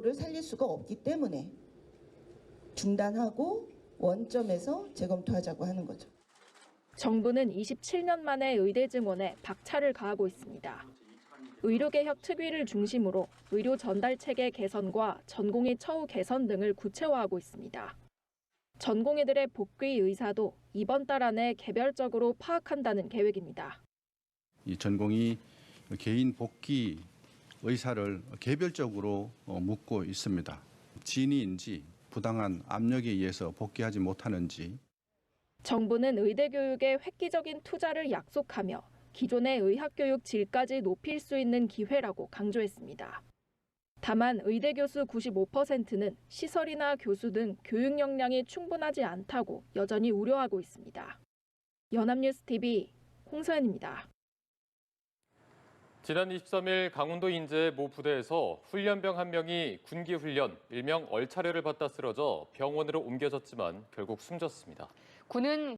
를 살릴 수가 없기 때문에 중단하고 원점에서 재검토하자고 하는 거죠. 정부는 27년 만에 의대 증원에 박차를 가하고 있습니다. 의료개혁 특위를 중심으로 의료 전달 체계 개선과 전공의 처우 개선 등을 구체화하고 있습니다. 전공의들의 복귀 의사도 이번 달 안에 개별적으로 파악한다는 계획입니다. 이 전공이 개인 복귀 의사를 개별적으로 어, 묻고 있습니다. 진위인지 부당한 압력에 의해서 복귀하지 못하는지 정부는 의대 교육에 획기적인 투자를 약속하며 기존의 의학 교육 질까지 높일 수 있는 기회라고 강조했습니다. 다만 의대 교수 95%는 시설이나 교수 등 교육 역량이 충분하지 않다고 여전히 우려하고 있습니다. 연합뉴스 TV 홍서연입니다. 지난 23일 강원도 인제 모 부대에서 훈련병 한 명이 군기 훈련, 일명 얼차려를 받다 쓰러져 병원으로 옮겨졌지만 결국 숨졌습니다. 군은